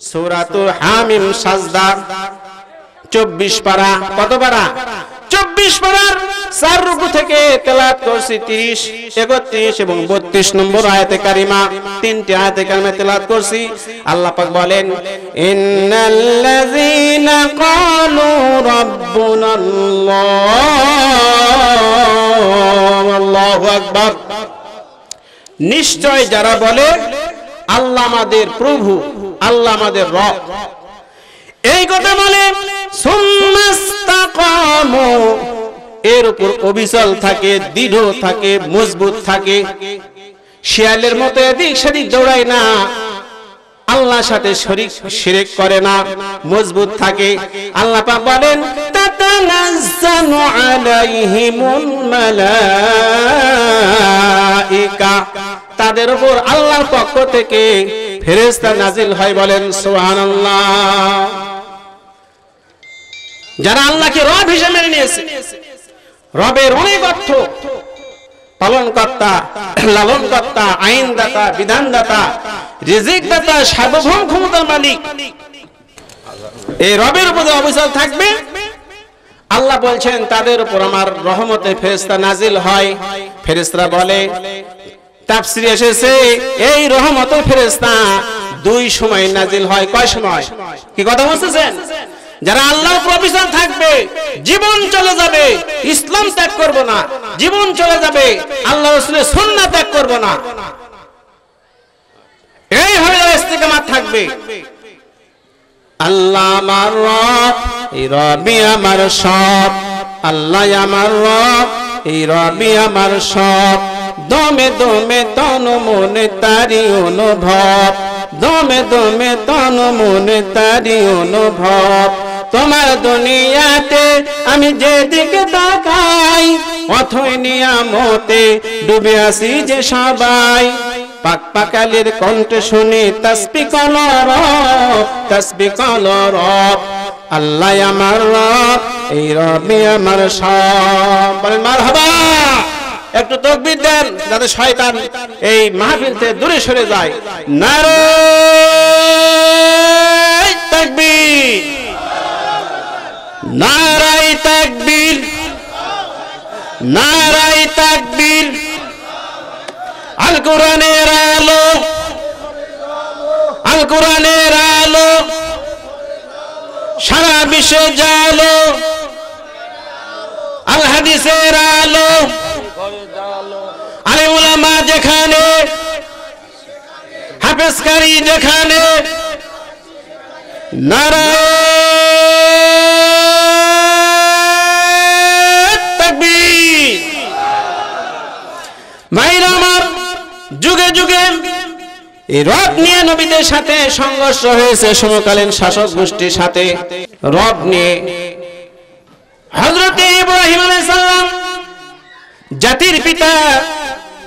সূরাতু হামিম সাজদা, চব্বিশ পারা, কত পারা? চব্বিশ পারার চার রুকু থেকে তেলাত করছি তিরিশ, একত্রিশ এবং বত্রিশ নম্বর কারিমা, তিনটি তেলাত করছি। আল্লাহ পাক বলেন রাব্বুনাল্লাহ, আল্লাহু আকবার। নিশ্চয় যারা বলে, আল্লাহ আমাদের প্রভু আল্লাহ আমাদের রব। এই কথা বলে এর উপর অবিচল থাকে, দৃঢ় থাকে, মজবুত থাকে। শিয়ালের মতো এদিক সেদিক দৌড়ায় না। আল্লাহর সাথে শরীক, শিরক করে না, মজবুত থাকে। আল্লাহ পাক বলেন তাতানাজ্জালু আলাইহিমুল মালাইকা। তাদের উপর আল্লাহর পক্ষ থেকে ফেরেশতা নাজিল হয় বলেন, সুবহানাল্লাহ। যারা আল্লাহকে রব হিসেবে নিয়েছে, রবের অনেক অর্থ পালন কর্তা লালন কর্তা আইন দাতা বিধান দাতা রিজিক দাতা সার্বভৌম ক্ষমতার মালিক, এই রবের উপরে অবিচল থাকবে। আল্লাহ বলছেন, তাদের উপর আমার রহমতে ফেরেশতা নাজিল হয়। ফেরেশতারা বলে তাফসিরে এসেছে, এই রহমতের ফেরেশতা দুই সময় নাজিল হয়। কয় সময়? কি কথা বলতেছেন? যারা আল্লাহ প্রবিধান থাকবে, জীবন চলে যাবে, ইসলাম ত্যাগ করব না, জীবন চলে যাবে, আল্লাহ রসুলের সুন্নাহ ত্যাগ করব না। এই হয়ে ইস্তেকামাত থাকবে। আল্লাহ আমার রব রবি আমার সব। আল্লাহ আমার রব রবি আমার সব। দমে দমে তন মনে তারি অনুভব। দমে দমে তন মনে তারি অনুভব। তোমার দুনিয়াতে আমি যেদিকে তাকাই, অথই নিয়ামতে ডুবে আসি যে সবাই। পাক পাকালের কণ্ঠ শুনে তসবি কলর তসবি কলর আল্লাহ আমার রব, এই রবি আমার সব। বলেন মার একটু তকবির দেন যাতে শয়তান এই মাহফিল থেকে দূরে সরে যায়। নারে তাকবীর। নারাই তাকবীর। নারাই তাকবীর। আল কোরআনের আলো। আল কোরআনের আলো। সারা বিশ্বে জালো। আল হাদিসের আলো। যেখানে, হাফেজকারী যেখানে নারায় তাকবীর। ভাইরা আমার, যুগে যুগে রব নিয়ে নবীদের সাথে সংঘর্ষ হয়েছে, সমকালীন শাসক গোষ্ঠীর সাথে। রব নিয়ে হজরত ইব্রাহিম সালাম জাতির পিতা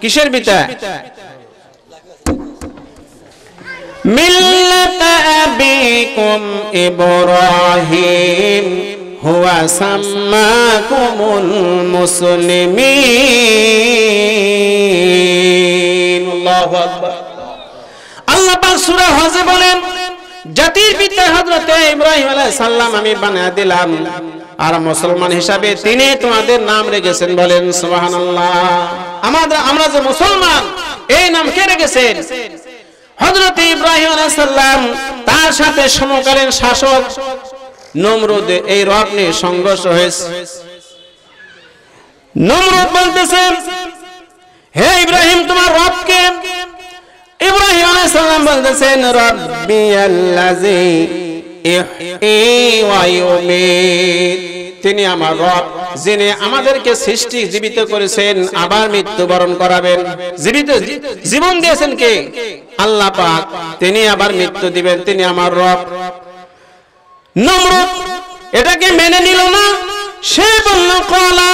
কিসের পিতা মিল্লাত আবিকুম ইব্রাহিম, হুয়া সাম্মাকুমুল মুসলিমিন। আল্লাহু আকবার আল্লাহ পাক সূরা হজে বলেন জাতির পিতা হযরতে ইব্রাহিম আলাইহিস সালাম আমি বানায় দিলাম। আর মুসলমান হিসাবে তিনি তোমাদের নাম রেখেছেন বলেন, সুবহানাল্লাহ। আমাদের, আমরা যে মুসলমান, এই নাম কে রেখেছেন? হযরত ইব্রাহিম আলাইহিস সালাম, তার সাথে সমকালীন শাসক নমরুদ এই রব নিয়ে সংঘর্ষ হয়েছে। নমরুদ বলতেছেন বলতেছেন রব্বি আল্লাযী ইহয়ি ওয়া ইউমিত। তিনি আমার রব, যিনি আমাদেরকে সৃষ্টি জীবিত করেছেন, আবার মৃত্যুবরণ করাবেন। জীবিত জীবন দিয়েছেন কে? আল্লাহ পাক। তিনি আবার মৃত্যু দিবেন, তিনি আমার রব। নমরুদ এটাকে মেনে নিল না? সে বলল, কলা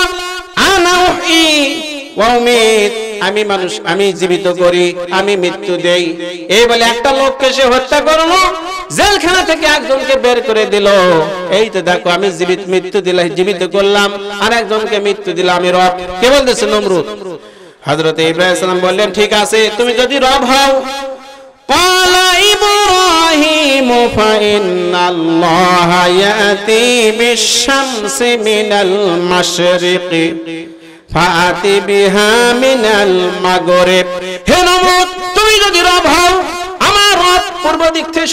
আনা ওয়া উমিত। আমি মানুষ, আমি জীবিত করি, আমি মৃত্যু দেই। এই বলে একটা লোককে সে হত্যা করল, জেলখানা থেকে একজনকে বের করে দিল। এই তো দেখো, আমি জীবিত, মৃত্যু দিলাম জীবিত করলাম, আর একজনকে মৃত্যু দিলাম আমি রব। কে বলতেছে নমরুদ? হযরত ইব্রাহিম বললেন, ঠিক আছে, তুমি যদি রব হও পালা ইব্রাহিম ইয়াতি বিশ-শামসি মিনাল মাশরিকি। ফাতি বিহা মিনাল হে তুমি যদি রব হও, আমার রব পূর্ব দিক থেকে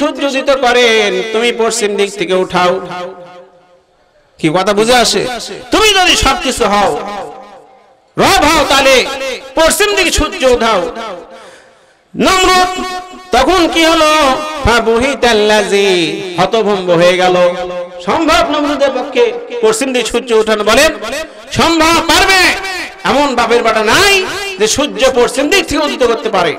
করেন, তুমি পশ্চিম দিক থেকে উঠাও। কি কথা বুঝে আসে? তুমি যদি সবকিছু হও, রব হও তাহলে পশ্চিম দিক সূর্য উঠাও। নমরুদ, তখন কি হলো? হতভম্ব হয়ে গেল। সম্ভব নমরুদের পক্ষে পশ্চিম দিকে সূর্য উঠানো বলেন, সম্ভব পারবে। এমন বাপের বাটা নাই যে সূর্য পশ্চিম দিক থেকে উদিত করতে পারে।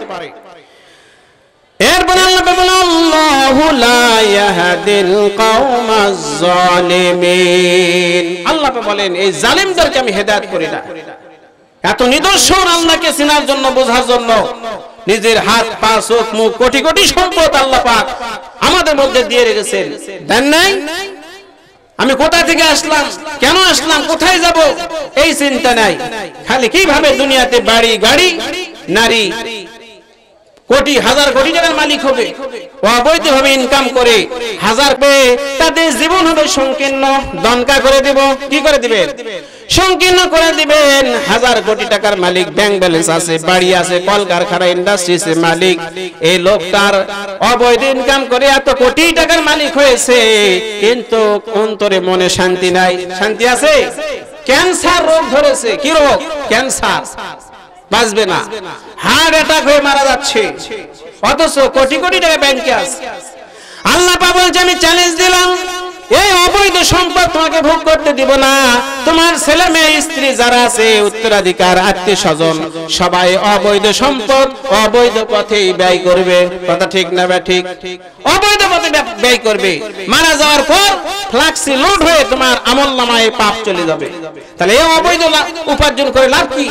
নিজের হাত, পা, চোখ, মুখ কোটি কোটি সম্পদ আল্লাহ পাক আমাদের মধ্যে দিয়ে রেখেছেন। দেন নাই? আমি কোথা থেকে আসলাম? কেন আসলাম? কোথায় যাব? এই চিন্তা নাই। খালি কীভাবে দুনিয়াতে বাড়ি, গাড়ি, নারী কোটি হাজার কোটি টাকার মালিক হবে। অবৈধ ভাবে ইনকাম করে হাজার পেয়ে তাদের জীবন হবে সংকীর্ণ। দনকা করে দিব, কি করে দিবেন? সংকীর্ণ করে দিবেন। হাজার কোটি টাকার মালিক ব্যাংক ব্যালেন্স আছে, বাড়ি আছে, কলকারখানা ইন্ডাস্ট্রিজ মালিক। এই লোকটার অবৈধ ইনকাম করে এত কোটি টাকার মালিক হয়েছে, কিন্তু অন্তরে মনে শান্তি নাই। শান্তি আছে? ক্যান্সার রোগ ধরেছে। কি রোগ? ক্যান্সার বাঁচবে না। হার্ট অ্যাটাক হয়ে মারা যাচ্ছে। অথচ কোটি কোটি টাকা ব্যাংকে আছে। আল্লাহ পা বলছে, আমি চ্যালেঞ্জ দিলাম। এই অবৈধ সম্পদ তোমাকে ভোগ করতে দিব না। তোমার ছেলে মেয়ে, স্ত্রী যারা আছে, উত্তরাধিকার, আত্মীয় স্বজন, সবাই অবৈধ সম্পদ, অবৈধ পথেই ব্যয় করবে। কথা ঠিক না ব্যা ঠিক? অবৈধ পথে ব্যয়- করবে। মারা যাওয়ার পর ফ্লাক্সি লোড হয়ে তোমার আমল নামায় পাপ চলে যাবে। তাহলে এই অবৈধ উপার্জন করে লাভ কি?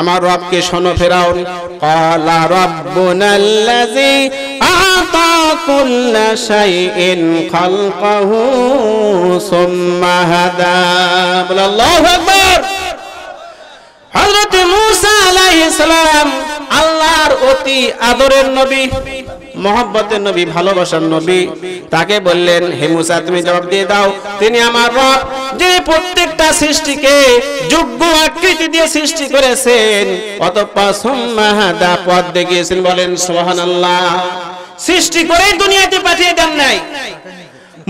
আমার রবকে শোনো ফেরাউন। ক্বালা রাব্বুনাল্লাযী আতা কুল্লা শাইইন খালকাহু সুম্মা হাদা। বলে আল্লাহু আকবার। হযরত মূসা আলাইহিস সালাম আল্লাহর অতি আদরের নবী, মহব্বতের নবী, ভালোবাসার নবী। তাকে বললেন, হে মুসা, তুমি জবাব দিয়ে দাও, তিনি আমার রব যে প্রত্যেকটা সৃষ্টিকে যোগ্য আকৃতি দিয়ে সৃষ্টি করেছেন। অতঃপর সুম্মাহাদা পথ দেখিয়েছেন, বলেন, সুবহানাল্লাহ। সৃষ্টি করে দুনিয়াতে পাঠিয়ে দেন নাই।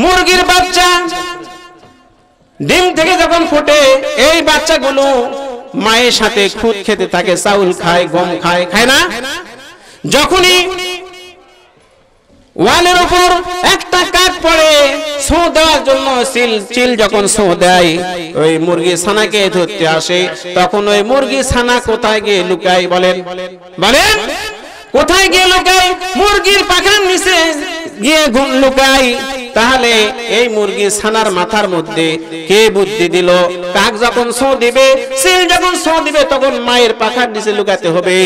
মুরগির বাচ্চা ডিম থেকে যখন ফুটে, এই বাচ্চাগুলো মায়ের সাথে খুদ খেতে থাকে, চাউল খায়, গম খায় খায় না? যখনই ওয়ালের উপর একটা কাক পড়ে ছো দেওয়ার জন্য চিল চিল যখন ছো দেয়, ওই মুরগি ছানাকে ধরতে আসে, তখন ওই মুরগি ছানা কোথায় গিয়ে লুকায় বলেন? বলেন, কোথায় গিয়ে লুকায়? মুরগির পাখার নিচে গিয়ে লুকায়। তাহলে এই মুরগি ছানার মাথার মধ্যে কে বুদ্ধি দিল? কাক যখন ছো দিবে সিল যখন ছো দিবে, তখন মায়ের পাখার নিচে লুকাতে হবে।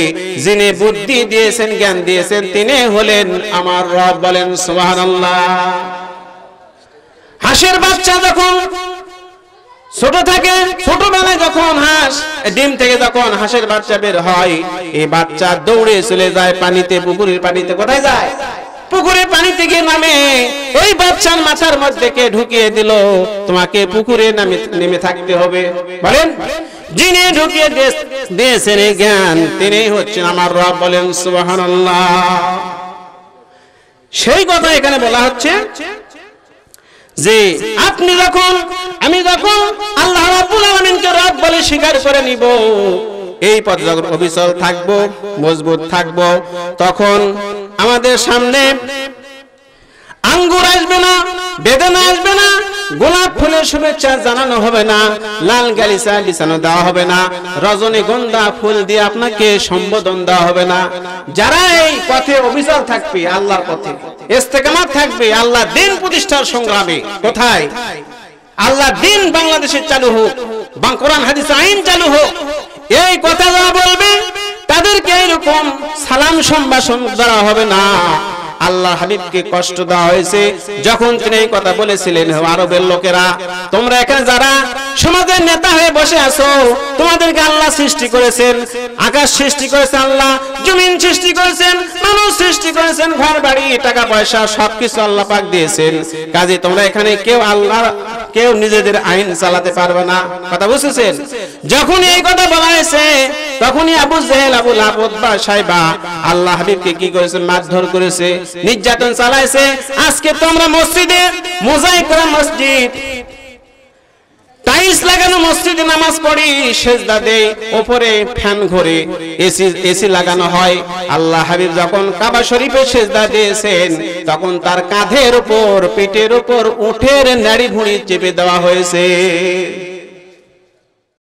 যিনি বুদ্ধি দিয়েছেন, জ্ঞান দিয়েছেন, তিনি হলেন আমার রব। বলেন, সুবহানাল্লাহ। হাঁসের বাচ্চা যখন ছোট থাকে, ছোটবেলায় যখন হাঁস, ডিম থেকে যখন হাঁসের বাচ্চা বের হয়, এই বাচ্চা দৌড়ে চলে যায়, পানিতে, পুকুরের পানিতে, কোথায় যায়? পুকুরের পানিতে গিয়ে নামে। ওই বাচ্চার মাথার মধ্যে কে ঢুকিয়ে দিল? তোমাকে পুকুরে নামে থাকতে হবে। বলেন, যিনি ঢুকিয়ে দিয়ে- দিয়েছেন এই জ্ঞান তিনি হচ্ছেন আমার রব। বলেন, সুবহানাল্লাহ। সেই কথা এখানে বলা হচ্ছে যে, আপনি যখন আমি যখন আল্লাহ রাব্বুল আলামিনকে রব বলে স্বীকার করে নিব এই পথে যখন অবিচল থাকব, মজবুত থাকব। তখন আমাদের সামনে আঙ্গুর আসবে না, বেদনা আসবে না, গোলাপ ফুলের শুভেচ্ছা জানানো হবে না, লাল গালিচা বিছানো দেওয়া হবে না, রজনীগন্ধা ফুল দিয়ে আপনাকে সম্বোধন দেওয়া হবে না। যারা এই পথে অবিচল থাকবে, আল্লাহর পথে, ইস্তেকামাত থাকবে, আল্লাহ দিন প্রতিষ্ঠার সংগ্রামে। কোথায়? আল্লাহ দিন বাংলাদেশে চালু হোক, বা কোরআন, হাদিস আইন চালু হোক এই কথা যা বলবে তাদেরকে এরকম সালাম সম্ভাষণ দ্বারা হবে না। আল্লাহ হাবিবকে কষ্ট দেওয়া হয়েছে। যখন তিনি এই কথা বলেছিলেন আরবের লোকেরা, তোমরা এখানে যারা সমাজের নেতা হয়ে বসে আছো, তোমাদেরকে আল্লাহ সৃষ্টি করেছেন। আকাশ সৃষ্টি করেছেন আল্লাহ, জমিন সৃষ্টি করেছেন, মানুষ সৃষ্টি করেছেন, ঘর, বাড়ি, টাকা, পয়সা, সবকিছু আল্লাহ পাক দিয়েছেন। কাজে তোমরা এখানে কেউ আল্লাহ, কেউ নিজেদের আইন চালাতে পারবে না। কথা বুঝেছেন? যখন এই কথা বলা হয়েছে তখনই আবু জেহেল, আবু লাবদ বা সাইবা আল্লাহ হাবিবকে কি করেছে? মারধর করেছে, নির্যাতন চালাইছে। আজকে তো আমরা মসজিদে মোজাই করা মসজিদ, টাইলস লাগানো মসজিদে নামাজ পড়ি, সেজদা দেই উপরে ফ্যান ঘোরে, এসি এসি লাগানো হয়। আল্লাহ হাবিব যখন কাবা শরীফে সেজদা দিয়েছেন, তখন তার কাঁধের উপর, পেটের উপর উঠের নাড়ি ভুঁড়ি চেপে দেওয়া হয়েছে।